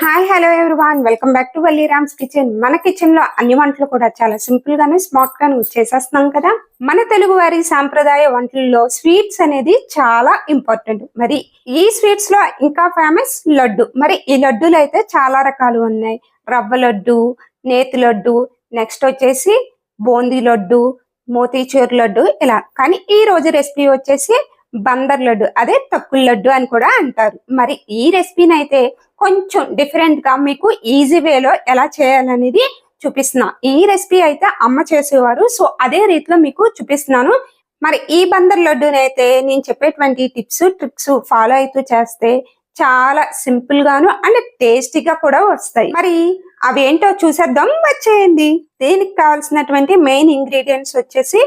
Hi hello everyone welcome back to Valliram's kitchen మన కిచెన్లో అన్ని వంటలు కూడా చాలా సింపుల్ గానే స్మార్ట్ గానే చేసేస్తున్నాం కదా? మన తెలుగు వారి సాంప్రదాయ వంటల్లో స్వీట్స్ అనేది చాలా ఇంపార్టెంట్ మరి ఈ స్వీట్స్లో ఇంకా ఫేమస్ లడ్డు. మరి ఈ లడ్డూలు అయితే చాలా రకాలు ఉన్నాయి. రవ్వ లడ్డు నేతి లడ్డు నెక్స్ట్ వచ్చేసి బూందీ లడ్డు మోతీచూర్ లడ్డు ఇలా. కానీ ఈ రోజు రెసిపీ వచ్చేసి బందర్ లడ్డు అదే తక్కువ లడ్డు అని కూడా అంటారు. మరి ఈ రెసిపీని అయితే కొంచెం డిఫరెంట్గా మీకు ఈజీ వేలో ఎలా చేయాలనేది చూపిస్తున్నా. ఈ రెసిపీ అయితే అమ్మ చేసేవారు. సో అదే రీతిలో మీకు చూపిస్తున్నాను. మరి ఈ బందర్ లడ్డూని అయితే నేను చెప్పేటువంటి టిప్స్ ట్రిక్స్ ఫాలో అవుతూ చేస్తే చాలా సింపుల్ గాను అండ్ టేస్టీగా కూడా వస్తాయి. మరి అవేంటో చూసేద్దాం. వచ్చేయండి. దీనికి కావాల్సినటువంటి మెయిన్ ఇంగ్రీడియంట్స్ వచ్చేసి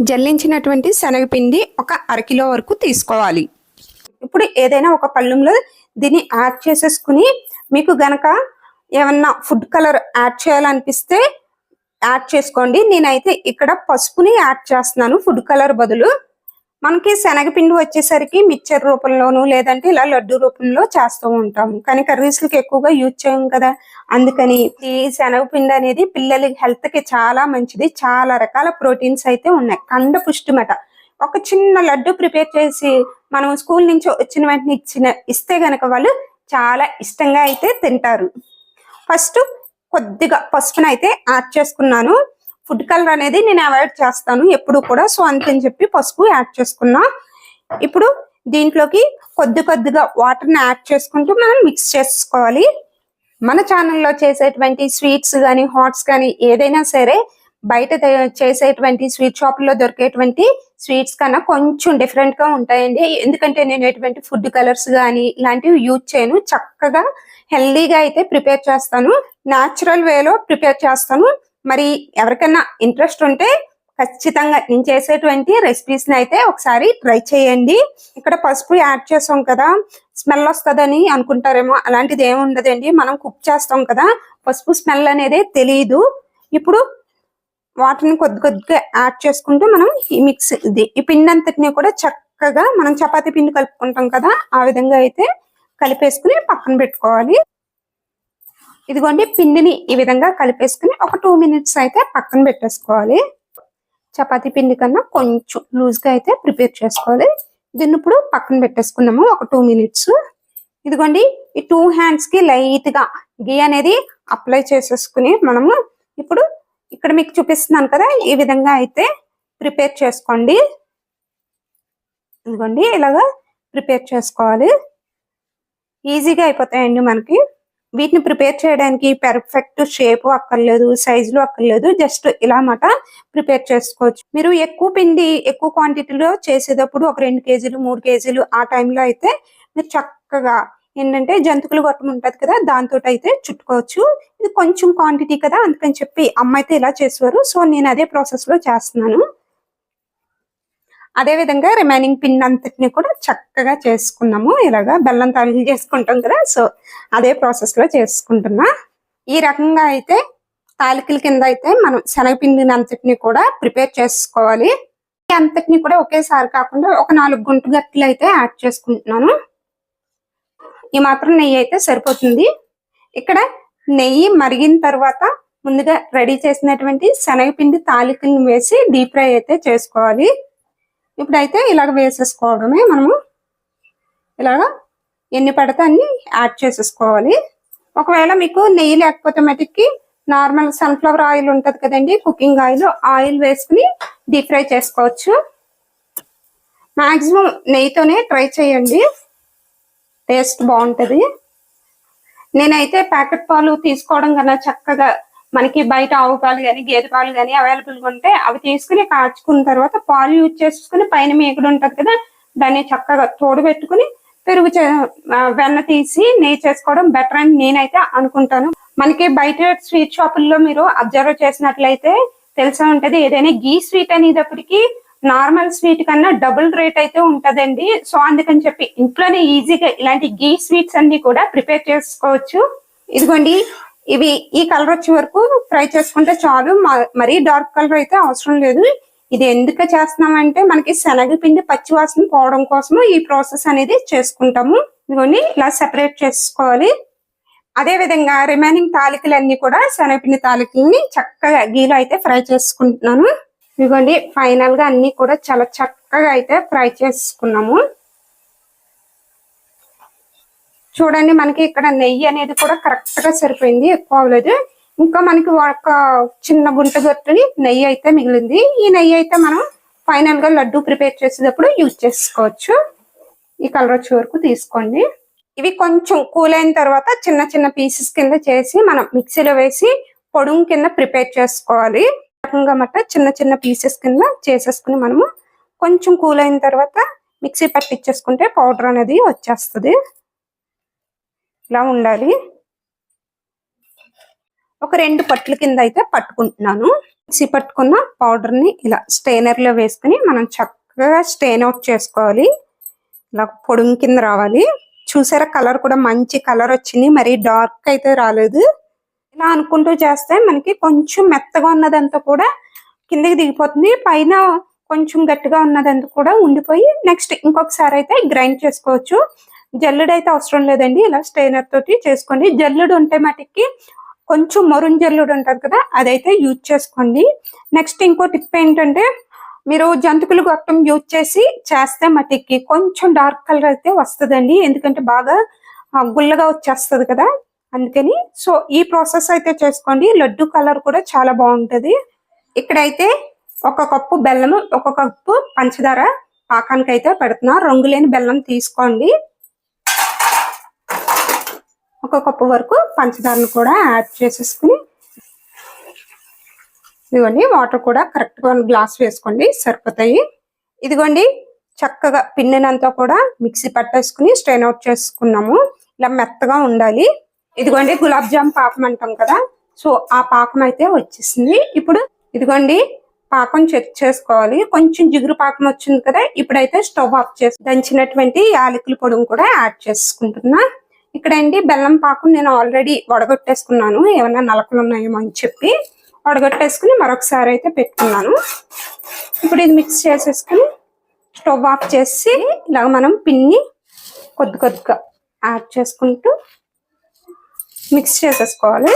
జల్లించినటువంటి శనగపిండి ఒక అరకిలో వరకు తీసుకోవాలి. ఇప్పుడు ఏదైనా ఒక పళ్ళెంలో దీన్ని యాడ్ చేసేసుకుని మీకు గనక ఏమన్నా ఫుడ్ కలర్ యాడ్ చేయాలనిపిస్తే యాడ్ చేసుకోండి. నేనైతే ఇక్కడ పసుపుని యాడ్ చేస్తున్నాను ఫుడ్ కలర్ బదులు. మనకి శనగపిండి వచ్చేసరికి మిక్చర్ రూపంలోనూ లేదంటే ఇలా లడ్డు రూపంలో చేస్తూ ఉంటాము కానీ కర్రీస్లకి ఎక్కువగా యూజ్ చేయం కదా. అందుకని ఈ శనగపిండి అనేది పిల్లలకి హెల్త్కి చాలా మంచిది. చాలా రకాల ప్రోటీన్స్ అయితే ఉన్నాయి. కండ పుష్టిమట ఒక చిన్న లడ్డు ప్రిపేర్ చేసి మనం స్కూల్ నుంచి వచ్చిన వెంటనే ఇచ్చిన ఇస్తే గనక వాళ్ళు చాలా ఇష్టంగా అయితే తింటారు. ఫస్ట్ కొద్దిగా పసుపును అయితే యాడ్ చేసుకున్నాను. ఫుడ్ కలర్ అనేది నేను అవాయిడ్ చేస్తాను ఎప్పుడు కూడా సో అందుకని చెప్పి పసుపు యాడ్ చేసుకున్నా. ఇప్పుడు దీంట్లోకి కొద్ది కొద్దిగా వాటర్ని యాడ్ చేసుకుంటూ మనం మిక్స్ చేసుకోవాలి. మన ఛానల్లో చేసేటువంటి స్వీట్స్ కానీ హాట్స్ కానీ ఏదైనా సరే బయట చేసేటువంటి స్వీట్ షాపుల్లో దొరికేటువంటి స్వీట్స్ కన్నా కొంచెం డిఫరెంట్గా ఉంటాయండి. ఎందుకంటే నేను ఎటువంటి ఫుడ్ కలర్స్ కానీ ఇలాంటివి యూజ్ చేయను. చక్కగా హెల్దీగా అయితే ప్రిపేర్ చేస్తాను. న్యాచురల్ వేలో ప్రిపేర్ చేస్తాను. మరి ఎవరికైనా ఇంట్రెస్ట్ ఉంటే ఖచ్చితంగా నేను చేసేటువంటి రెసిపీస్ని అయితే ఒకసారి ట్రై చేయండి. ఇక్కడ పసుపు యాడ్ చేసాం కదా స్మెల్ వస్తుందని అనుకుంటారేమో అలాంటిది ఏమి ఉండదండి మనం కుక్ చేస్తాం కదా పసుపు స్మెల్ అనేది తెలియదు ఇప్పుడు వాటర్ని కొద్ది కొద్దిగా యాడ్ చేసుకుంటూ మనం ఈ మిక్స్ ఇది. ఈ పిండి అంతటిని కూడా చక్కగా మనం చపాతి పిండి కలుపుకుంటాం కదా ఆ విధంగా అయితే కలిపేసుకుని పక్కన పెట్టుకోవాలి. ఇదిగోండి పిండిని ఈ విధంగా కలిపేసుకుని ఒక టూ మినిట్స్ అయితే పక్కన పెట్టేసుకోవాలి. చపాతి పిండి కన్నా కొంచెం లూజ్గా అయితే ప్రిపేర్ చేసుకోవాలి. దీన్ని ఇప్పుడు పక్కన పెట్టేసుకున్నాము ఒక టూ మినిట్స్ ఇదిగోండి ఈ టూ హ్యాండ్స్కి లైట్గా గీ అనేది అప్లై చేసేసుకుని మనము ఇప్పుడు ఇక్కడ మీకు చూపిస్తున్నాను కదా ఈ విధంగా అయితే ప్రిపేర్ చేసుకోండి. ఇదిగోండి ఇలాగా ప్రిపేర్ చేసుకోవాలి. ఈజీగా అయిపోతాయండి మనకి. వీటిని ప్రిపేర్ చేయడానికి పెర్ఫెక్ట్ షేప్ అక్కర్లేదు సైజులు అక్కర్లేదు జస్ట్ ఇలా మాట ప్రిపేర్ చేసుకోవచ్చు. మీరు ఎక్కువ పిండి ఎక్కువ క్వాంటిటీలో చేసేటప్పుడు ఒక రెండు కేజీలు మూడు కేజీలు ఆ టైంలో అయితే మీరు చక్కగా ఏంటంటే జంతుకులు గొట్టం ఉంటుంది కదా దాంతో అయితే చుట్టుకోవచ్చు. ఇది కొంచెం క్వాంటిటీ కదా అందుకని చెప్పి అమ్మ అయితే ఇలా చేసేవారు. సో నేను అదే ప్రాసెస్లో చేస్తున్నాను. అదే విధంగా రిమైనింగ్ పిన్ అంతటిని కూడా చక్కగా చేసుకున్నాము. ఇలాగా బెల్లం తాళిలు చేసుకుంటాం కదా సో అదే ప్రాసెస్లో చేసుకుంటున్నా. ఈ రకంగా అయితే తాలికల కింద అయితే మనం శనగపిండిని అంతటిని కూడా ప్రిపేర్ చేసుకోవాలి. అంతటిని కూడా ఒకేసారి కాకుండా ఒక నాలుగు గుంట గట్లు అయితే యాడ్ చేసుకుంటున్నాను. ఈ మాత్రం నెయ్యి అయితే సరిపోతుంది. ఇక్కడ నెయ్యి మరిగిన తర్వాత ముందుగా రెడీ చేసినటువంటి శనగపిండి తాలికలను వేసి డీప్ ఫ్రై అయితే చేసుకోవాలి. ఇప్పుడైతే ఇలాగ వేసేసుకోవడమే. మనము ఇలాగ ఎన్ని పడితే అన్ని యాడ్ చేసేసుకోవాలి. ఒకవేళ మీకు నెయ్యి లేకపోతే మటుకి నార్మల్ సన్ఫ్లవర్ ఆయిల్ ఉంటుంది కదండి కుకింగ్ ఆయిల్ ఆయిల్ వేసుకుని డీప్ ఫ్రై చేసుకోవచ్చు. మాక్సిమం నెయ్యితోనే ట్రై చేయండి. టేస్ట్ బాగుంటది. నేనైతే ప్యాకెట్ పాలు తీసుకోవడం కన్నా చక్కగా మనకి బయట ఆవు పాలు కానీ గేదె పాలు కానీ అవైలబుల్గా ఉంటే అవి తీసుకుని కాచుకున్న తర్వాత పాలు యూజ్ చేసుకుని పైన మేకుడు ఉంటుంది కదా దాన్ని చక్కగా తోడు పెట్టుకుని పెరుగు చే- వెన్న తీసి నెయ్యి చేసుకోవడం బెటర్ అని నేనైతే అనుకుంటాను. మనకి బయట స్వీట్ షాపుల్లో మీరు అబ్జర్వ్ చేసినట్లయితే తెలిసే ఉంటది ఏదైనా గీ స్వీట్ అనేటప్పటికి నార్మల్ స్వీట్ కన్నా డబుల్ రేట్ అయితే ఉంటదండి. సో అందుకని చెప్పి ఇంట్లోనే ఈజీగా ఇలాంటి గీ స్వీట్స్ అన్ని కూడా ప్రిపేర్ చేసుకోవచ్చు. ఇదిగోండి ఇవి ఈ కలర్ వచ్చే వరకు ఫ్రై చేసుకుంటే చాలు. మ- మరీ డార్క్ కలర్ అయితే అవసరం లేదు. ఇది ఎందుకు చేస్తున్నామంటే మనకి శనగపిండి పచ్చి వాసన పోవడం కోసం ఈ ప్రాసెస్ అనేది చేసుకుంటాము. ఇదిగోండి ఇలా సెపరేట్ చేసుకోవాలి. అదే విధంగా రిమైనింగ్ తాలికలన్నీ కూడా శనగపిండి తాలికల్ని చక్కగా గీలో అయితే ఫ్రై చేసుకుంటున్నాను. ఇదిగోండి ఫైనల్గా అన్ని కూడా చాలా చక్కగా అయితే ఫ్రై చేసుకున్నాము. చూడండి మనకి ఇక్కడ నెయ్యి అనేది కూడా కరెక్ట్గా సరిపోయింది ఎక్కువ అవ్వలేదు. ఇంకా మనకి ఒక చిన్న గుంట గొట్టని నెయ్యి అయితే మిగిలింది. ఈ నెయ్యి అయితే మనం ఫైనల్గా లడ్డు ప్రిపేర్ చేసేటప్పుడు యూజ్ చేసుకోవచ్చు. ఈ కలర్ వచ్చే వరకు తీసుకోండి. ఇవి కొంచెం కూల్ అయిన తర్వాత చిన్న చిన్న పీసెస్ కింద చేసి మనం మిక్సీలో వేసి పొడుం కింద ప్రిపేర్ చేసుకోవాలి. రకంగా మట్ట చిన్న చిన్న పీసెస్ కింద చేసేసుకుని మనము కొంచెం కూల్ అయిన తర్వాత మిక్సీ పట్టించేసుకుంటే పౌడర్ అనేది వచ్చేస్తుంది. ఇలా ఉండాలి. ఒక రెండు పట్ల కింద అయితే పట్టుకుంటున్నాను. మిక్సీ పట్టుకున్న పౌడర్ని ఇలా స్టెయినర్లో వేసుకుని మనం చక్కగా స్టెయిన్ అవుట్ చేసుకోవాలి. ఇలా పొడుం కింద రావాలి. చూసారా కలర్ కూడా మంచి కలర్ వచ్చింది. మరి డార్క్ అయితే రాలేదు. ఇలా అనుకుంటూ చేస్తే మనకి కొంచెం మెత్తగా ఉన్నదంతా కూడా కిందకి దిగిపోతుంది. పైన కొంచెం గట్టిగా ఉన్నదంతా కూడా ఉండిపోయి నెక్స్ట్ ఇంకొకసారి అయితే గ్రైండ్ చేసుకోవచ్చు. జల్లుడు అయితే అవసరం లేదండి. ఇలా స్టైనర్ తోటి చేసుకోండి. జల్లుడు ఉంటే మటుకి కొంచెం మరున్ జల్లుడు ఉంటుంది కదా అదైతే యూజ్ చేసుకోండి. నెక్స్ట్ ఇంకో టిప్ ఏంటంటే మీరు జంతుకులు గొట్టం యూజ్ చేసి చేస్తే మటుకి కొంచెం డార్క్ కలర్ అయితే వస్తుందండి. ఎందుకంటే బాగా గుల్లగా వచ్చేస్తుంది కదా. అందుకని సో ఈ ప్రాసెస్ అయితే చేసుకోండి. లడ్డు కలర్ కూడా చాలా బాగుంటది. ఇక్కడైతే ఒక కప్పు బెల్లం ఒక కప్పు పంచదార పాకానికి అయితే పెడుతున్నా రంగులేని బెల్లం తీసుకోండి. ఒక కప్పు వరకు పంచదారను కూడా యాడ్ చేసేసుకుని ఇదిగోండి వాటర్ కూడా కరెక్ట్గా గ్లాస్ వేసుకోండి సరిపోతాయి. ఇదిగోండి చక్కగా పిన్నెనంతా కూడా మిక్సీ పట్టేసుకుని స్ట్రెయిన్ అవుట్ చేసుకున్నాము. ఇలా మెత్తగా ఉండాలి. ఇదిగోండి గులాబ్ జామ్ పాకం అంటాం కదా. సో ఆ పాకం అయితే వచ్చేసింది. ఇప్పుడు ఇదిగోండి పాకం చెక్ చేసుకోవాలి. కొంచెం జిగురు పాకం వచ్చింది కదా ఇప్పుడైతే స్టవ్ ఆఫ్ చేసి దంచినటువంటి యాలకుల పొడిని కూడా యాడ్ చేసుకుంటున్నా. ఇక్కడ అండి బెల్లం పాకం నేను ఆల్రెడీ వడగొట్టేసుకున్నాను. ఏమైనా నలకలు ఉన్నాయేమో అని చెప్పి వడగొట్టేసుకుని మరొకసారి అయితే పెట్టుకున్నాను. ఇప్పుడు ఇది మిక్స్ చేసేసుకుని స్టవ్ ఆఫ్ చేసి ఇలాగ మనం పిన్ని కొద్ది కొద్దిగా యాడ్ చేసుకుంటూ మిక్స్ చేసేసుకోవాలి.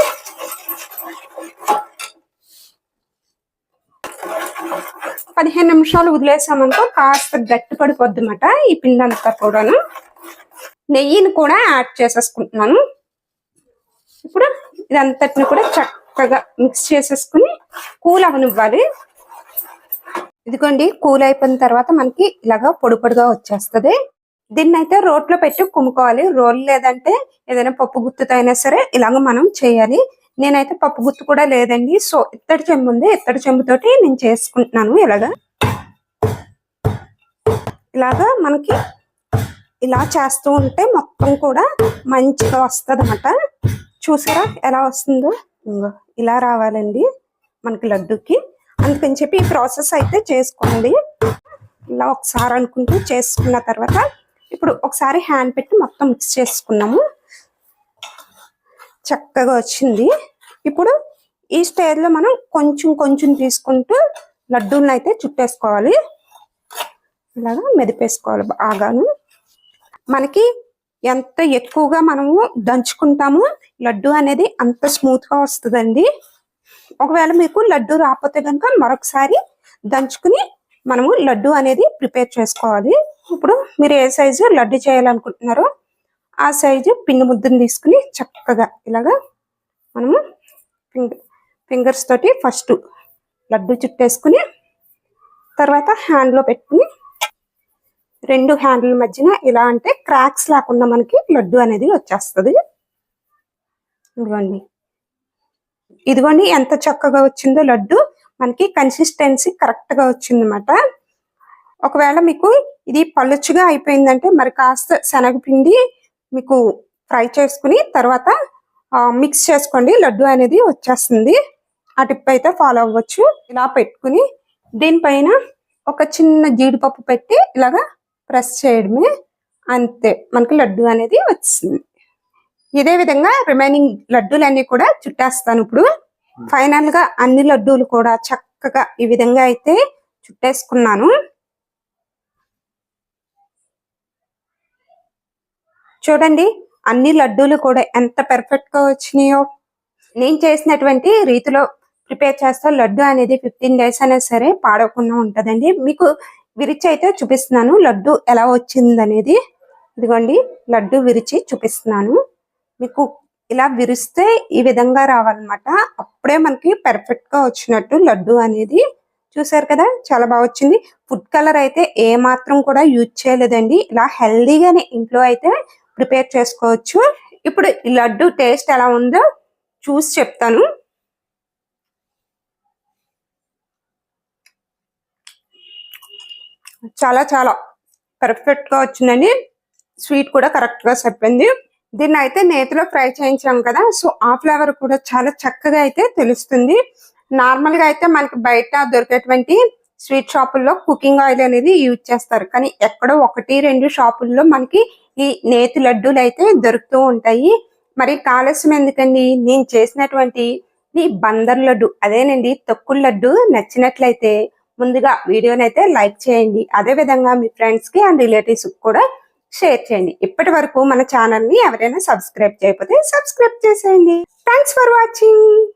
పదిహేను నిమిషాలు వదిలేసామనుకో కాస్త గట్టి పడిపోద్ది అన్నమాట ఈ పిండి అంతా కూడాను. నెయ్యిని కూడా యాడ్ చేసేసుకుంటున్నాను. ఇప్పుడు ఇదంతటిని కూడా చక్కగా మిక్స్ చేసేసుకుని కూల్ అవనివ్వాలి. ఇదిగోండి కూల్ అయిపోయిన తర్వాత మనకి ఇలాగా పొడి పొడిగా వచ్చేస్తుంది. దీన్ని అయితే రోట్లో పెట్టి కుమ్ముకోవాలి. రోల్ లేదంటే ఏదైనా పప్పు గుత్తుతో అయినా సరే ఇలాగ మనం చేయాలి. నేనైతే పప్పు గుత్తు కూడా లేదండి. సో ఇత్తడి చెంబు ఉంది. ఇత్తడి చెంబుతోటి నేను చేసుకుంటున్నాను ఇలాగా. ఇలాగా మనకి ఇలా చేస్తూ ఉంటే మొత్తం కూడా మంచిగా వస్తుంది అన్నమాట చూసారా ఎలా వస్తుందో? ఇలా రావాలండి మనకి లడ్డుకి. అందుకని చెప్పి ఈ ప్రాసెస్ అయితే చేసుకోండి. ఇలా ఒకసారి అనుకుంటూ చేసుకున్న తర్వాత ఇప్పుడు ఒకసారి హ్యాండ్ పెట్టి మొత్తం మిక్స్ చేసుకున్నాము. చక్కగా వచ్చింది. ఇప్పుడు ఈ స్టేజ్లో మనం కొంచెం కొంచెం తీసుకుంటూ లడ్డూలను అయితే చుట్టేసుకోవాలి. ఇలాగా మెదిపేసుకోవాలి బాగాను. మనకి ఎంత ఎక్కువగా మనము దంచుకుంటాము లడ్డు అనేది అంత స్మూత్గా వస్తుందండి. ఒకవేళ మీకు లడ్డు రాకపోతే కనుక మరొకసారి దంచుకుని మనము లడ్డు అనేది ప్రిపేర్ చేసుకోవాలి. ఇప్పుడు మీరు ఏ సైజు లడ్డు చేయాలనుకుంటున్నారో ఆ సైజు పిండి ముద్దను తీసుకుని చక్కగా ఇలాగా మనము ఫింగర్ ఫింగర్స్ తోటి ఫస్ట్ లడ్డు చుట్టేసుకుని తర్వాత హ్యాండ్లో పెట్టుకుని రెండు హ్యాండ్ల మధ్యన ఇలా అంటే క్రాక్స్ లేకుండా మనకి లడ్డు అనేది వచ్చేస్తుంది. ఇదిగోండి. ఇదిగోండి ఎంత చక్కగా వచ్చిందో లడ్డు. మనకి కన్సిస్టెన్సీ కరెక్ట్గా వచ్చిందన్నమాట. ఒకవేళ మీకు ఇది పలుచుగా అయిపోయిందంటే మరి కాస్త శనగపిండి మీకు ఫ్రై చేసుకుని తర్వాత మిక్స్ చేసుకోండి. లడ్డు అనేది వచ్చేస్తుంది. ఆ టిప్ అయితే ఫాలో అవ్వచ్చు. ఇలా పెట్టుకుని దీనిపైన ఒక చిన్న జీడిపప్పు పెట్టి ఇలాగా ప్రెస్ చేయడమే. అంతే మనకి లడ్డు అనేది వచ్చింది. ఇదే విధంగా రిమైనింగ్ లడ్డూలన్నీ కూడా చుట్టేస్తాను ఇప్పుడు. ఫైనల్గా అన్ని లడ్డూలు కూడా చక్కగా ఈ విధంగా అయితే చుట్టేసుకున్నాను. చూడండి అన్ని లడ్డూలు కూడా ఎంత పెర్ఫెక్ట్గా వచ్చినాయో. నేను చేసినటువంటి రీతిలో ప్రిపేర్ చేస్తా లడ్డు అనేది ఫిఫ్టీన్ డేస్ అయినా సరే పాడవకుండా ఉంటుందండి. మీకు విరిచి అయితే చూపిస్తున్నాను లడ్డు ఎలా వచ్చింది అనేది ఇదిగోండి లడ్డు విరిచి చూపిస్తున్నాను. మీకు ఇలా విరిస్తే ఈ విధంగా రావాలన్నమాట. అప్పుడే మనకి పెర్ఫెక్ట్గా వచ్చినట్టు లడ్డు అనేది. చూసారు కదా చాలా బాగా వచ్చింది. ఫుడ్ కలర్ అయితే ఏ మాత్రం కూడా యూజ్ చేయలేదండి. ఇలా హెల్దీగానే ఇంట్లో అయితే ప్రిపేర్ చేసుకోవచ్చు. ఇప్పుడు ఈ లడ్డు టేస్ట్ ఎలా ఉందో చూసి చెప్తాను. చాలా చాలా పర్ఫెక్ట్గా స్వీట్ కూడా కరెక్ట్గా చెప్పింది దీన్ని అయితే నేతిలో ఫ్రై చేయించాం కదా సో ఆ ఫ్లేవర్ కూడా చాలా చక్కగా అయితే తెలుస్తుంది. నార్మల్గా అయితే మనకి బయట దొరికేటువంటి స్వీట్ షాపుల్లో కుకింగ్ ఆయిల్ అనేది యూజ్ చేస్తారు. కానీ ఎక్కడో ఒకటి రెండు షాపుల్లో మనకి ఈ నేతి లడ్డూలు అయితే దొరుకుతూ ఉంటాయి. మరి కాలస్యం ఎందుకండి? నేను చేసినటువంటి ఈ బందర్ లడ్డు అదేనండి తొక్కుడు లడ్డు నచ్చినట్లయితే ముందుగా వీడియోని అయితే లైక్ చేయండి. అదే విధంగా మీ ఫ్రెండ్స్కి అండ్ రిలేటివ్స్ కూడా షేర్ చేయండి. ఇప్పటి వరకు మన ఛానల్ని ఎవరైనా సబ్స్క్రైబ్ చేయకపోతే సబ్స్క్రైబ్ చేసేయండి. Thanks for watching.